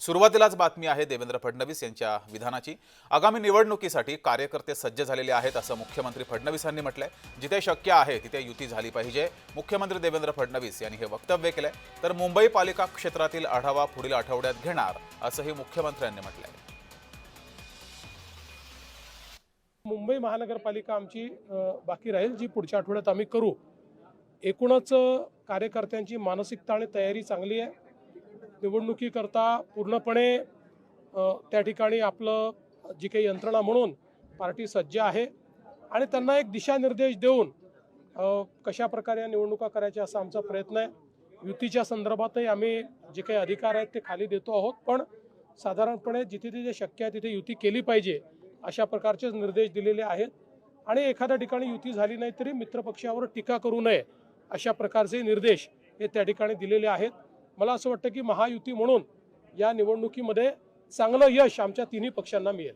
सुरुवातीलाच बातमी आहे देवेंद्र फडणवीस यांच्या विधानाची. आगामी निवडणुकीसाठी कार्यकर्ते सज्ज झालेले आहेत असं मुख्यमंत्री फडणवीस यांनी म्हटलंय. जिथे शक्य आहे तिथे युती झाली पाहिजे. मुख्यमंत्री देवेंद्र फडणवीस यांनी हे वक्तव्य केलंय. तर मुंबई पालिका क्षेत्रातील आढावा पुढील आठवड्यात घेणार असंही मुख्यमंत्र्यांनी म्हटलंय. मुंबई महानगरपालिका आमची बाकी राहील जी पुढच्या आठवड्यात आम्ही करू. एकूणच कार्यकर्त्यांची मानसिकता आणि तयारी चांगली आहे. निवडणुकीकरता पूर्णपणे त्या ठिकाणी आपलं जी काही यंत्रणा म्हणून पार्टी सज्ज आहे आणि त्यांना एक दिशानिर्देश देऊन कशा प्रकारे या निवडणुका करायच्या असा आमचा प्रयत्न आहे. युतीच्या संदर्भातही आम्ही जे काही अधिकार आहेत ते खाली देतो आहोत. पण साधारणपणे जिथे जिथे शक्य आहे तिथे युती केली पाहिजे अशा प्रकारचे निर्देश दिलेले आहेत. आणि एखाद्या ठिकाणी युती झाली नाही तरी मित्रपक्षावर टीका करू नये अशा प्रकारचे निर्देश हे त्या ठिकाणी दिलेले आहेत. मला असं वाटतं की महायुती म्हणून या निवडणुकीमध्ये चांगलं यश आमच्या तिन्ही पक्षांना मिळेल.